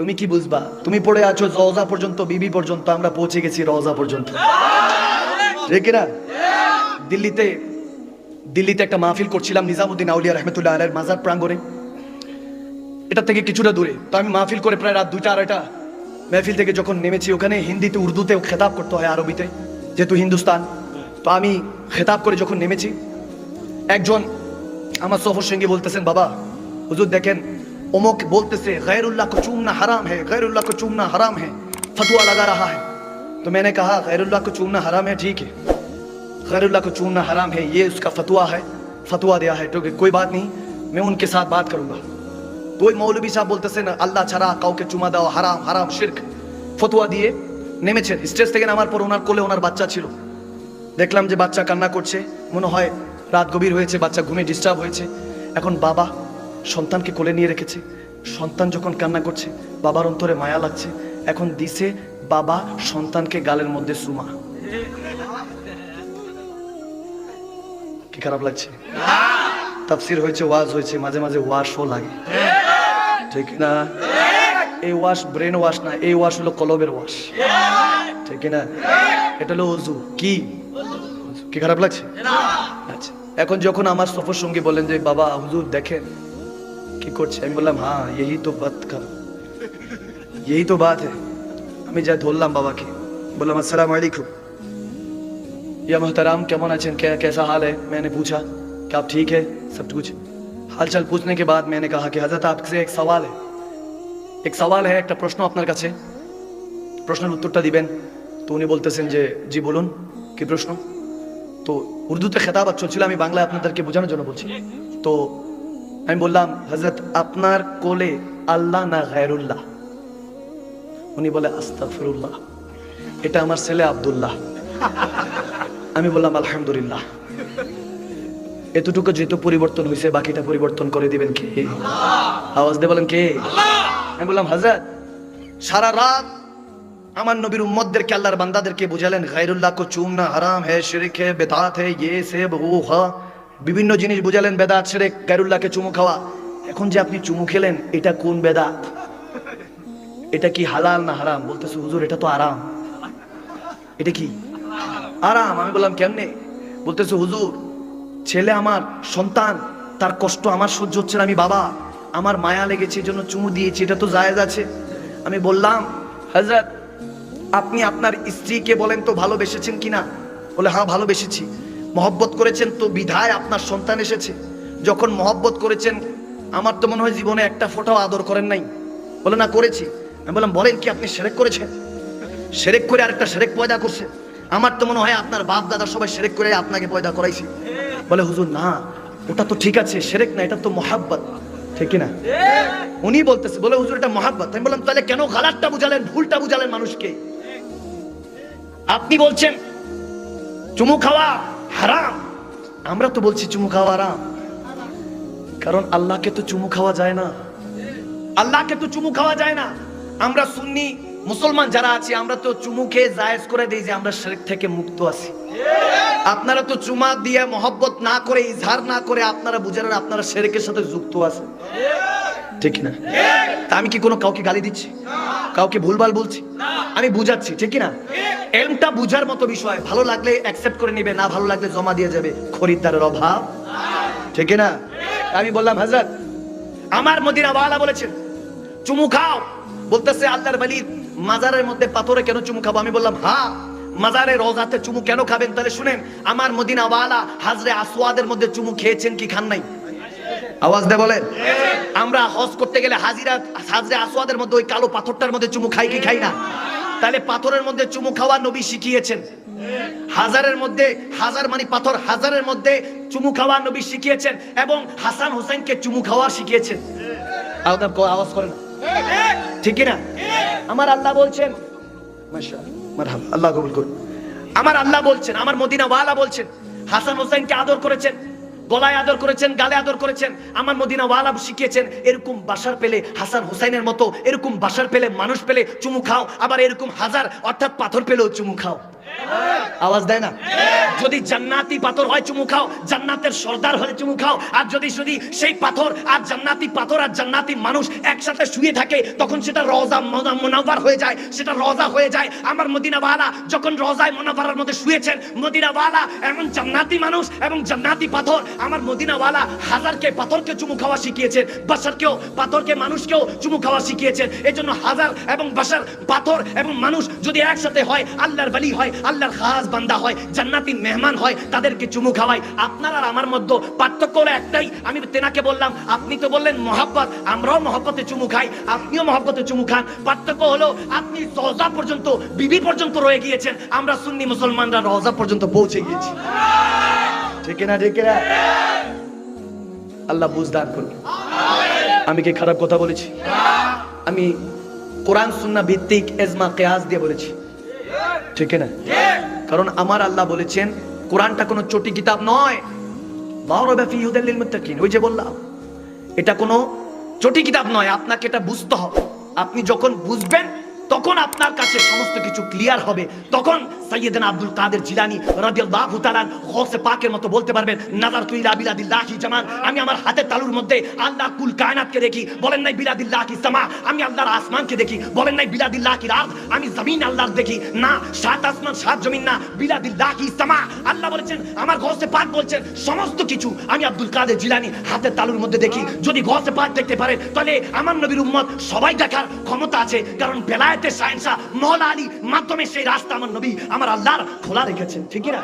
তুমি কি বুঝবা? তুমি পড়ে আছো রওজা পর্যন্ত, বিবি পর্যন্ত, আমরা পৌঁছে গেছি রওজা পর্যন্ত। না দিল্লিতে দিল্লিতে একটা মাহফিল করছিলাম নিজামুদ্দিন আউলিয়া রহমতুল্লাহ আলের মাজার প্রাঙ্গণে। এটা থেকে কিছুটা দূরে। তো আমি মাহফিল করে প্রায় রাত দুইটা, আড়াইটা মাহফিল থেকে যখন নেমেছি, ওখানে হিন্দিতে, উর্দুতে খেতাব করতে হয় আরবিতে, যেহেতু হিন্দুস্তান। তো আমি খেতাব করে যখন নেমেছি, একজন আমার সফর সঙ্গী বলতেছেন, বাবা, হুজুর দেখেন অমুক বলতেছে गैरुल्लाह को चूमना हराम है गैरुल्लाह को चूमना हराम है फतवा लगा रहा है तो मैंने कहा गैरुल्लाह को चूमना हराम है ठीक है गैरुल्लाह को चूमना हराम है ये उसका फतवा है फतवा दिया है तो कोई बात नहीं मैं उनके साथ बात करूंगा তো ওই মৌলবী সাহেব বলতেছেন আল্লাহ ছাড়া কাউকে চুমা দেওয়া হারাম হারাম শিরক ফতোয়া দিয়ে নেমেছেন স্টেজ থেকে নামার পর ওনার কোলে ওনার বাচ্চা ছিল দেখলাম যে বাচ্চা কান্না করছে মনে হয় রাত গভীর হয়েছে বাচ্চা ঘুমে ডিস্টার্ব হয়েছে এখন বাবা সন্তানকে কোলে নিয়ে রেখেছে। সন্তান যখন কান্না করছে, বাবার অন্তরে মায়া লাগছে, এখন দিছে বাবা সন্তানকে গালের মধ্যে সুমা। কি খারাপ লাগছে? তাফসির হয়েছে, ওয়াজ হয়েছে, মাঝে মাঝে ওয়াশও লাগে। ঠিক না? এই ওয়াশ ব্রেন ওয়াশ না, এই ওয়াশ হলো কলবের ওয়াশ। ঠিক না? এটা হলো অজু কি? কি খারাপ লাগছে? আচ্ছা এখন যখন আমার সফর সঙ্গী বলেন যে, বাবা, হুজুর দেখেন কি করছে আমি বললাম হ্যাঁ यही তো বাত কা यही তো বাত है আমি যা ধরলাম বাবাকে বললাম আসসালামু আলাইকুম या मोहतराम কেমন আছেন क्या कैसा हाल है मैंने पूछा कि आप ठीक है सब कुछ हालचाल पूछने के बाद मैंने कहा कि हजरत आपसे एक सवाल है এক সওয়াল হ্যাঁ একটা প্রশ্ন আপনার কাছে প্রশ্নের উত্তরটা দিবেন তো উনি বলতেছেন যে জি বলুন কি প্রশ্ন তো উর্দুতে খেতাবাত চলছিল আমি বাংলায় আপনাদেরকে বোঝানোর জন্য বলছি তো আমি বললাম হজরত আপনার কোলে আল্লাহ না গায়রুল্লাহ? উনি বলে আস্তাফিরুল্লাহ এটা আমার ছেলে আব্দুল্লাহ। আমি বললাম, আলহামদুলিল্লাহ। এতটুকু যেহেতু পরিবর্তন হয়েছে বাকিটা পরিবর্তন করে দিবেন কে? আওয়াজ দিয়ে বলেন কে? আমি বললাম হাজরত সারা রাত আমার নবীর উম্মতদেরকে, আল্লাহর বান্দাদেরকে বুঝালেন, গায়রুল্লাহ কো চুমনা হারাম হে, শিরিক হে, বেদাত হে ইয়ে সে বহু হা। বিভিন্ন জিনিস বুঝালেন বেদাত শিরিক গায়রুল্লাহকে চুমু খাওয়া। এখন যে আপনি চুমু খেলেন, এটা কোন বেদা? এটা কি হালাল না হারাম? বলতেছে, হুজুর, এটা তো আরাম। এটা কি? আরাম। আমি বললাম, কেমনে? বলতেছে, হুজুর, ছেলে আমার, সন্তান, তার কষ্ট আমার সহ্য হচ্ছে না, আমি বাবা। আমার মায়া লেগেছে জন্য চুমু দিয়েছি, এটা তো জায়েজ আছে। আমি বললাম হজরত আপনি আপনার স্ত্রীকে বলেন তো ভালোবেসেছেন কিনা? বলে হ্যাঁ ভালোবেসেছি। মহব্বত করেছেন, তো বিধায় আপনার সন্তান এসেছে। যখন মহব্বত করেছেন, আমার তো মনে হয় জীবনে একটা ফোটাও আদর করেন নাই। বলে, না, করেছি। আমি বললাম, বলেন কি আপনি সেরেক করেছেন? সেরেক করে আরেকটা সেরেক পয়দা করছে। আমার তো মনে হয় আপনার বাপ দাদা সবাই সেরেক করে আপনাকে পয়দা করাইছে। বলে, হুজুর, না, ওটা তো ঠিক আছে, সেরেক না, এটা তো মহাব্বত। ঠিক না? উনি বলতেছে, বলে, হুজুর, এটা মহাব্বত। আমি বললাম, তাহলে কেন গালারটা বুঝালেন, ভুলটা বুঝালেন মানুষকে? আপনি বলছেন, চুমু খাওয়া হারাম। আমরা তো বলছি চুমু খাওয়া হারাম। কারণ আল্লাহকে তো চুমু খাওয়া যায় না। আল্লাহকে তো চুমু খাওয়া যায় না। আমরা সুন্নি, মুসলমান যারা আছি, আমরা তো চুমু খেয়ে জায়েজ করে দিই যে আমরা শিরক থেকে মুক্ত আছি। আপনারা তো চুমা দিয়ে মহব্বত না করে, ইজহার না করে আপনারা বুঝালেন আপনারা শেরেকের সাথে যুক্ত আছে ঠিক না? তা আমি কি কোনো কাউকে গালি দিচ্ছি? কাউকে ভুলভাল বলছি? আমি বুঝাচ্ছি, ঠিক না এলমটা বুঝার মতো বিষয়। ভালো লাগলে অ্যাকসেপ্ট করে নেবে, না ভালো লাগলে জমা দিয়ে যাবে। খরিদ্দারের অভাব, ঠিক না আমি বললাম, হাজরত, আমার মদিনা ওয়ালা বলেছেন, চুমু খাও। বলতেছে, আল্লাহর বলি মাজারের মধ্যে পাথরে কেন চুমু খাব? আমি বললাম হ্যাঁ মাজারে রোজাতে চুমু কেন খাবেন? তাহলে শুনেন, আমার মদিনা ওয়ালা হাজরে আসওয়াদের মধ্যে চুমু খেয়েছেন কি খান নাই? আওয়াজ দে বলেন। আমরা হজ করতে গেলে হাজিরা, হাজরে আসওয়াদের মধ্যে ওই কালো পাথরটার মধ্যে চুমু খাই কি খাই না? তাহলে পাথরের মধ্যে চুমু খাওয়া নবী শিখিয়েছেন। হাজারের মধ্যে, হাজার মানে পাথর, হাজারের মধ্যে চুমু খাওয়া নবী শিখিয়েছেন এবং হাসান হোসেনকে চুমু খাওয়া শিখিয়েছেন। আওয়াজ করেন। ঠিক না আমার আল্লাহ বলছেন আল্লাহ কবুল করুন। আমার আল্লাহ বলছেন, আমার মদিনা ওয়ালা বলছেন, হাসান হোসেনকে আদর করেছেন। গলায় আদর করেছেন, গালে আদর করেছেন, আমার মদিনা ওয়ালা শিখিয়েছেন, এরকম বাসার পেলে হাসান হুসাইনের মতো, এরকম বাসার পেলে মানুষ পেলে চুমু খাও, আবার এরকম হাজার, অর্থাৎ পাথর পেলেও চুমু খাও। আওয়াজ দেয় না? যদি জান্নাতি পাথর হয়, চুমু খাও। জান্নাতের সর্দার হলে চুমু খাও। আর যদি যদি সেই পাথর আর জান্নাতি পাথর আর জান্নাতি মানুষ একসাথে শুয়ে থাকে, তখন সেটা রওজা মোনাবার হয়ে যায়, সেটা রওজা হয়ে যায়। আমার মদিনাওয়ালা যখন রওজায় মোনাবারার মধ্যে শুয়েছেন, মদিনাওয়ালা এমন জান্নাতি মানুষ এবং জান্নাতি পাথর, আমার মদিনাওয়ালা হাজারকে পাথরকে চুমু খাওয়া শিখিয়েছেন, বাসারকেও, পাথরকে মানুষকেও চুমু খাওয়া শিখিয়েছেন। এই জন্য হাজার এবং বাসার পাথর এবং মানুষ যদি একসাথে হয়, আল্লাহর বালি হয় আল্লাহর খাস বান্দা হয়, জান্নাতি মেহমান হয়, তাদেরকে চুমু খাওয়াই আপনার আর আমার মধ্যে পার্থক্য হলো একটাই, আমি তেনাকে বললাম, আপনি তো বললেন মহাব্বত, আমরাও মহব্বতে চুমু খাই, আপনিও মহব্বতে চুমু খান। পার্থক্য হলো, আপনি রওজা পর্যন্ত, বিবি পর্যন্ত রয়ে গিয়েছেন, আমরা সুন্নি মুসলমানরা রওজা পর্যন্ত পৌঁছে গিয়েছি। ঠিক না ঠিক না আল্লাহ বুঝদান করবে আমি কি খারাপ কথা বলেছি? আমি কোরআন সুন্না ভিত্তিক এজমা, কেয়াস দিয়ে বলেছি। ঠিক না? কারণ আমার আল্লাহ বলেছেন, কোরআনটা কোনো চটি কিতাব নয়। ওই যে বললাম, এটা কোনো চটি কিতাব নয়, আপনাকে এটা বুঝতে হবে। আপনি যখন বুঝবেন, তখন আপনার কাছে সমস্ত কিছু ক্লিয়ার হবে, তখন সাইয়েদানা আব্দুল কাদের জিলানি রাদিয়াল্লাহু তাআলা গৌসে পাকের মতো বলতে পারবেন, নাজার তুই ইলা বিলাদিল্লাহি জামান, আমি আমার হাতের তালুর মধ্যে আল্লাহ কুল কায়নাতকে দেখি, বলেন নাই বিলাদিল্লাহি সামা, আমি আল্লাহর আসমানকে দেখি, বলেন নাই বিলাদিল্লাহি আরদ, আমি জমিন আল্লাহর দেখি, না, সাত আসমান, সাত জমিন না, বিলাদিল্লাহি সামা। আল্লাহ বলেছেন, আমার গৌসে পাক বলছেন, সমস্ত কিছু আমি আব্দুল কাদের জিলানি হাতের তালুর মধ্যে দেখি, যদি গৌসে পাক দেখতে পারেন, তাহলে আমার নবীর উম্মত সবাই দেখার ক্ষমতা আছে, কারণ বেলায়েতের সায়েন্সা মৌলা আলী মাধ্যমে সেই রাস্তা আমার নবী আমার আল্লাহর খোলা রেখেছেন ঠিক না?